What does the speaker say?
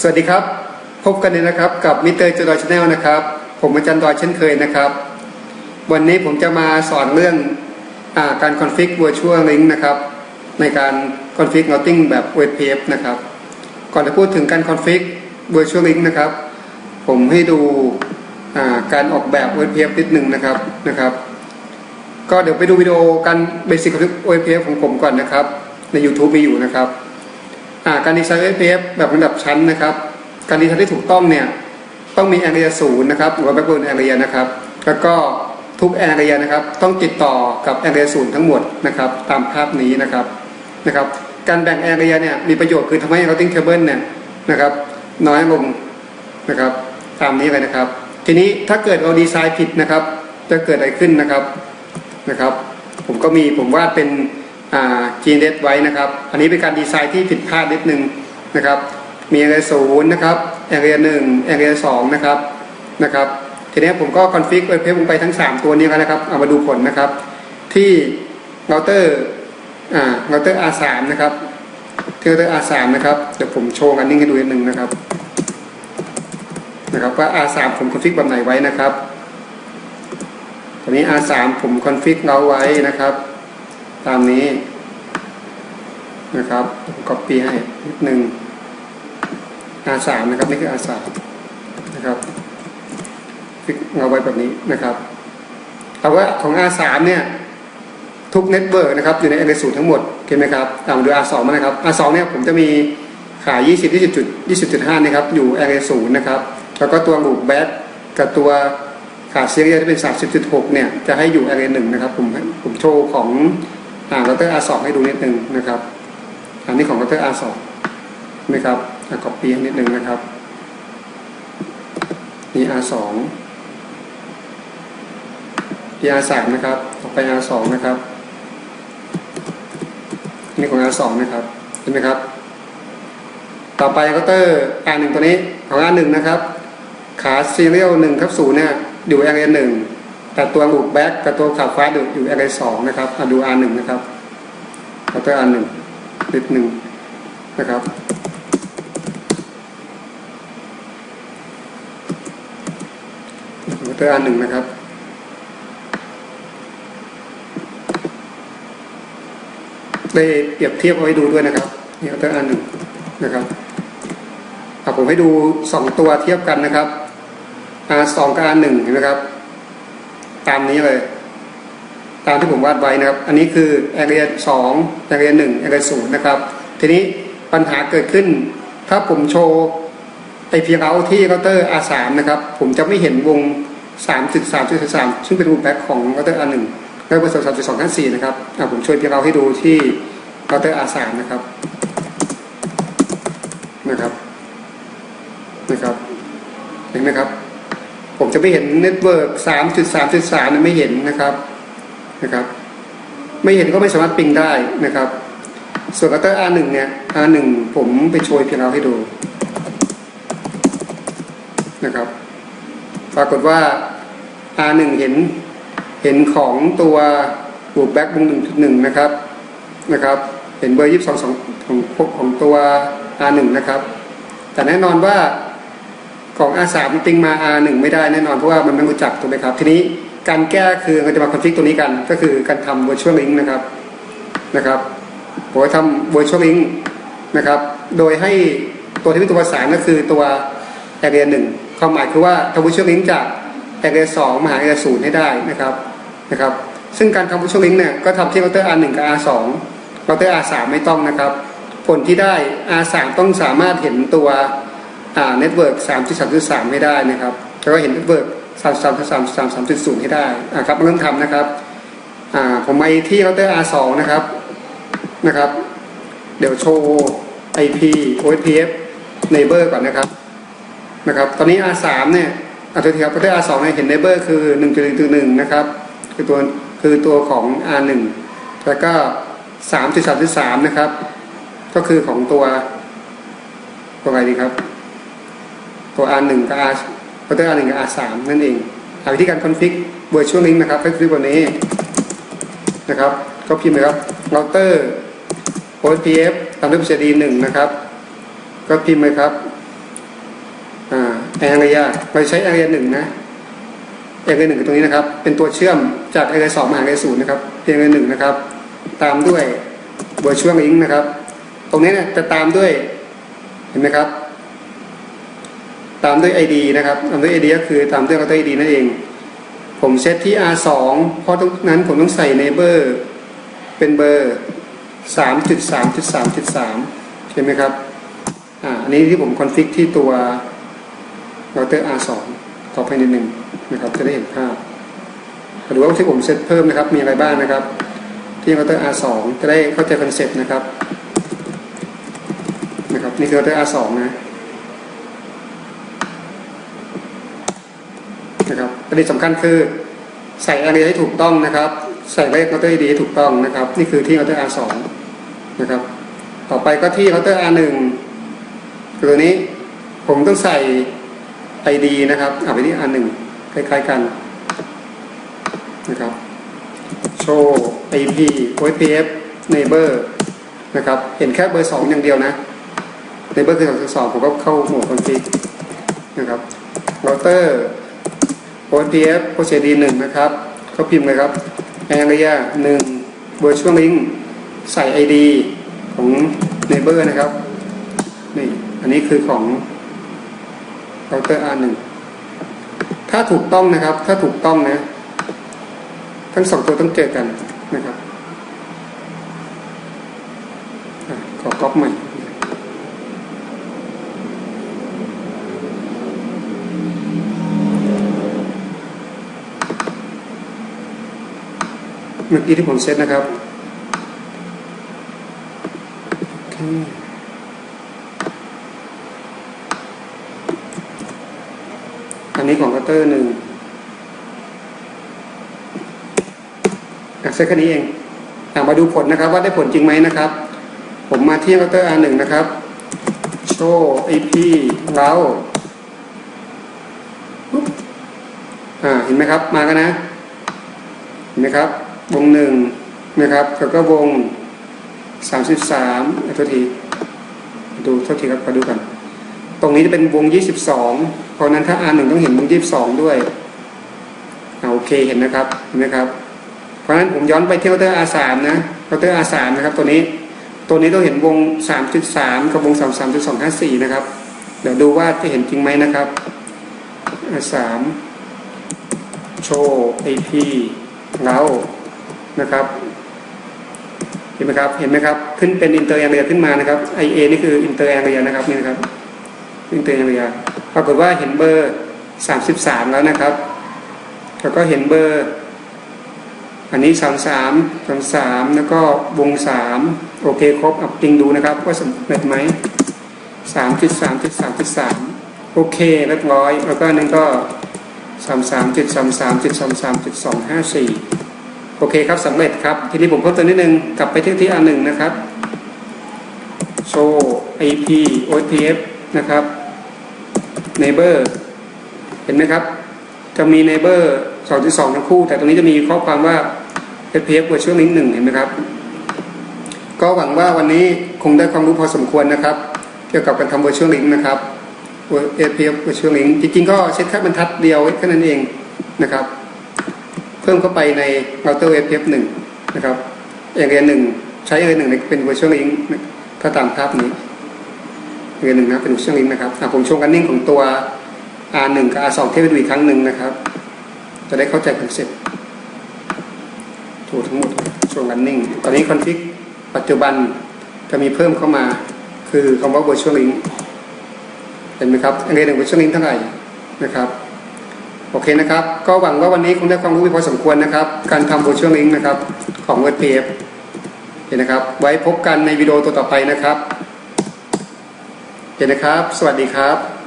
สวัสดีครับ พบกันเลยนะครับกับมิเตอร์จดอยชาแนลนะครับ ผมอาจารย์ดอยเช่นเคยนะครับ วันนี้ผมจะมาสอนเรื่องอาการคอนฟิก virtual link นะครับ ในการคอนฟิก routing แบบ WebPF นะครับ ก่อนจะพูดถึงการคอนฟิก virtual link นะครับ ผมให้ดูาการออกแบบ WebPF นิดหนึ่งนะครับนะครับ ก็เดี๋ยวไปดูวิดีโอการเบสิกของ WebPF ของผมก่อนนะครับ ใน YouTube มีอยู่นะครับ การดีไซน์ SPF แบบระดับชั้นนะครับ การดีไซน์ที่ถูกต้องเนี่ยต้องมี area ศูนย์นะครับหรือว่า backbone area นะครับ แล้วก็ทุก area นะครับ ต้องติดต่อกับ area ศูนย์ทั้งหมดนะครับ ตามภาพนี้นะครับนะครับ การแบ่ง area เนี่ยมีประโยชน์คือทำให้ routing table เนี่ยนะครับ น้อยลงนะครับ ตามนี้เลยนะครับ ทีนี้ถ้าเกิดเราดีไซน์ผิดนะครับ จะเกิดอะไรขึ้นนะครับนะครับ ผมก็มีผมวาดเป็น อ่า GNet ไว้นะครับ อันนี้เป็นการดีไซน์ที่ผิดพลาดนิดนึงนะครับ มี area ศูนย์นะครับ area หนึ่ง area สองนะครับนะครับทีนี้ผมก็คอนฟิกเว็บเพลงไปทั้ง 3 ตัวนี้แล้วนะครับเอามาดูผลนะครับ ที่เราเตอร์อ่าเราเตอร์ R3 นะครับที่เราเตอร์ R3 นะครับเดี๋ยวผมโชว์กันนิ่งให้ดูนิดนึงนะครับนะครับว่า R3 ผมคอนฟิกแบบไหนไว้นะครับตอนนี้ R3 ผมคอนฟิกเราไว้นะครับ ตามนี้นะครับผม copy ให้นิดนึง R3 นะครับนี่คือ R3 นะครับฟิกเอาไว้แบบนี้นะครับแต่ว่าของ R3 เนี่ยทุกเน็ตเวิร์กนะครับอยู่ใน Array ศูนทั้งหมดเห็นไหมครับตามดู R2 มานะครับ R2 เนี่ยผมจะมีขาย 20 20จุด20.5นะครับอยู่ Array ศูนนะครับแล้วก็ตัว loop back กับตัวขาเซีเรียที่เป็น 30.6 เนี่ยจะให้อยู่ array หนึ่งนะครับผมผมโชว์ของ อ่า router R2 ให้ดูนิดนึงนะครับ อันนี้ของ router R2 นะครับอะ copy ให้นิดนึงนะครับนี่ R2 นี่ R3 นะครับต่อไป R2 นะครับนี่ของ R2 นะครับเห็นไหมครับ ต่อไป router R1 ตัวนี้ของ R1 นะครับ ขาซีเรียลหนึ่งทับศูนย์เนี่ยอยู่ area หนึ่ง แต่ตัวลูปแบ็กกับตัวขาฟ้าอยู่อยู่ area สองนะครับอะดู R หนึ่งนะครับเราตัว R หนึ่งนิดหนึ่งนะครับเราตัว R หนึ่งนะครับได้เปรียบเทียบเอาไว้ดูด้วยนะครับนี่เราตัว R หนึ่งนะครับครับผมให้ดูสองตัวเทียบกันนะครับ R สองกับ R หนึ่งเห็นไหมครับ ตามนี้เลย ตามที่ผมวาดไว้นะครับ อันนี้คือ area สอง area หนึ่ง area ศูนย์นะครับ ทีนี้ปัญหาเกิดขึ้น ถ้าผมโชว์ไอพีเอาที่เคาน์เตอร์ R สามนะครับ ผมจะไม่เห็นวงสามจุดสามจุดสามซึ่งเป็นรูปแบ็คของเคาน์เตอร์ R หนึ่งแล้วเป็นสองสามจุดสองห้าสี่นะครับอะผมช่วยพีเอาให้ดูที่เคาน์เตอร์ R สามนะครับนะครับนะครับเห็นไหมครับ ผมจะไม่เห็นเน็ตเวิร์กสามจุดสามจุดสามไม่เห็นนะครับนะครับ ไม่เห็นก็ไม่สามารถปิงได้นะครับ ส่วนกัตเตอร์ R1 เนี่ย R1 ผมไปโชยเพียงเอาให้ดูนะครับ ปรากฏว่า R1 เห็นเห็นของตัวบูแบ็กวงหนึ่งจุดหนึ่งนะครับนะครับ เห็นเบอร์ยี่สิบสองของของตัว R1 นะครับ แต่แน่นอนว่า ของ R3 มันติงมา R1 ไม่ได้แน่นอนเพราะว่ามันไม่รู้จักถูกไหมครับ ทีนี้การแก้คือเราจะมาคอนฟิกตัวนี้กัน ก็คือการทำ virtual link นะครับนะครับผมจะทำ virtual link นะครับ โดยให้ตัวที่เป็นตัวประสานก็คือตัว area 1ความหมายคือว่าทำ virtual link จาก area 2มาหา area 0ให้ได้นะครับนะครับ ซึ่งการทำ virtual link เนี่ยก็ทำที่ router R1 กับ R2 router R3 ไม่ต้องนะครับ ผลที่ได้ R3 ต้องสามารถเห็นตัว เน็ตเวิร์กสามจุดสามจุดสามให้ได้นะครับแล้วก็เห็นเน็ตเวิร์กสามสามสามสามสามจุดศูนย์ให้ได้อ่าครับเริ่มทำนะครับอ่าผมไปที่เคาน์เตอร์ R2 นะครับนะครับ เดี๋ยวโชว์ IP OSPF neighbor ก่อนนะครับนะครับ ตอนนี้ R3 เนี่ยอัตราที่ครับเคาน์เตอร์ R2 เนี่ยเห็น neighbor คือหนึ่งจุดหนึ่งจุดหนึ่งนะครับคือตัวคือตัวของ R1 แล้วก็สามจุดสามจุดสามนะครับ ก็คือของตัวตัวอะไรดีครับ ตัว R1 กับ R เคาน์เตอร์ R1 กับ R3 นั่นเองหาวิธีการคอนฟิก virtual link นะครับก็คือแบบนี้นะครับ ก็พิมพ์เลยครับ router OSPF ตามด้วย CD 1นะครับ ก็พิมพ์เลยครับ area เราใช้ area หนึ่งนะ area หนึ่งตรงนี้นะครับ เป็นตัวเชื่อมจาก area สองมาหา area ศูนย์นะครับ area หนึ่งนะครับ ตามด้วย virtual link นะครับ ตรงนี้เนี่ยจะตามด้วยเห็นไหมครับ ตามด้วย ID นะครับตามด้วย ID ก็คือตามด้วย router ID นั่นเอง ผมเซตที่ R2 เพราะตรงนั้นผมต้องใส่ neighbor เป็นเบอร์ 3.3.3.3 ใช่ไหมครับอ่าอันนี้ที่ผมคอนฟิกที่ตัว router R2 ขอภายในหนึ่งนะครับจะได้เห็นภาพมาดูว่าที่ผมเซตเพิ่มนะครับมีอะไรบ้างนะครับ ที่ router R2 จะได้เข้าใจคอนเซ็ปต์นะครับนะครับนี่คือ router R2 นะ นะครับประเด็นสำคัญคือใส่อะไรให้ถูกต้องนะครับ ใส่เลขเคาน์เตอร์ดีให้ถูกต้องนะครับ นี่คือที่เคาน์เตอร์ R2 นะครับ ต่อไปก็ที่เคาน์เตอร์ R1 ตัวนี้ผมต้องใส่ ID นะครับเอาไปที่ R1 คล้ายๆกันนะครับ show IP OSPF neighbor นะครับ เห็นแค่เบอร์ 2 อย่างเดียวนะ neighbor คือ2ผมก็เข้าหมด config นะครับ router OSPF OCD หนึ่งนะครับเขาพิมพ์เลยครับ area หนึ่ง virtual link ใส่ ID ของ neighbor นะครับนี่อันนี้คือของ router R1 ถ้าถูกต้องนะครับ ถ้าถูกต้องนะ ทั้งสองตัวต้องเจอกันนะครับอขอก๊อปใหม่ เมื่อกี้ที่ผมเซตนะครับอันนี้ของคัตเตอร์หนึ่งอะเซตแค่นี้เองอ่มาดูผลนะครับว่าได้ผลจริงไหมนะครับ ผมมาที่คัตเตอร์ R1 นะครับ โชว์ IP เราปุ๊บอ่าเห็นไหมครับ มากันนะ เห็นไหมครับ วงหนึ่งนะครับแล้วก็วงสามสิบสามทษทีดูทษทีครับมาดูกันตรงนี้จะเป็นวงยี่สิบสองเพราะนั้นถ้า R หนึ่งต้องเห็นวงยี่สิบสองด้วยอ่าโอเคเห็นนะครับเห็นไหมครับ เพราะฉะนั้นผมย้อนไปเที่เคาน์เตอร์ R สามนะเคาน์เตอร์ R สามนะครับ ตัวนี้ตัวนี้ต้องเห็นวงสามจุดสามกับวงสามสามจุดสองห้าสี่นะครับ เดี๋ยวดูว่าจะเห็นจริงไหมนะครับ R สามโชว์ AP เรา นะครับ เห็นไหมครับเห็นไหมครับ ขึ้นเป็นอินเตอร์แอเรียขึ้นมานะครับ IA นี่คืออินเตอร์แอเรียนะครับนี่นะครับอินเตอร์แอเรียปรากฏว่าเห็นเบอร์ 33 แล้วนะครับ แล้วก็เห็นเบอร์ อันนี้ 33 33 แล้วก็วง 3 โอเคครบอับจริงดูนะครับ ว่าสำเร็จไหม3.3.3.3โอเคเรียบร้อย แล้วก็อันนึงก็ 33.33.25254 โอเคครับสำเร็จครับ ทีนี้ผมเพิ่มเติมนิดนึง กลับไปที่ที่ R1 นะครับ show IP OSPF นะครับ neighbor เห็นไหมครับ จะมี neighbor 2.2 ทั้งคู่ แต่ตรงนี้จะมีข้อความว่า OSPF virtual link 1 เห็นไหมครับ ก็หวังว่าวันนี้คงได้ความรู้พอสมควรนะครับ เกี่ยวกับการทำ virtual link นะครับ APF virtual link จริงๆ ก็เช็ดแค่บรรทัดเดียวแค่นั้นเองนะครับ พิ่มเข้าไปใน router APF 1นะครับ area 1ใช้ area 1เป็น virtual link ถ้าตามภาพนี้ area 1นะเป็น virtual link นะครับผมโชว์กันนิ่งของตัว R1 กับ R2 เทียบไปดูอีกครั้งหนึ่งนะครับ จะได้เข้าใจคอนเซ็ปต์ถูกทั้งหมดโชว์กันนิ่ง ตอนนี้คอนฟิกปัจจุบันจะมีเพิ่มเข้ามาคือคำว่า virtual link เห็นไหมครับอันนี้หนึ่ง virtual link เท่าไหร่นะครับ โอเคนะครับ ก็หวังว่าวันนี้คงได้ความรู้พอสมควรนะครับ การทำ virtual link นะครับ ของ WordPress เห็นนะครับ ไว้พบกันในวิดีโอตัวต่อไปนะครับเห็นนะครับ สวัสดีครับ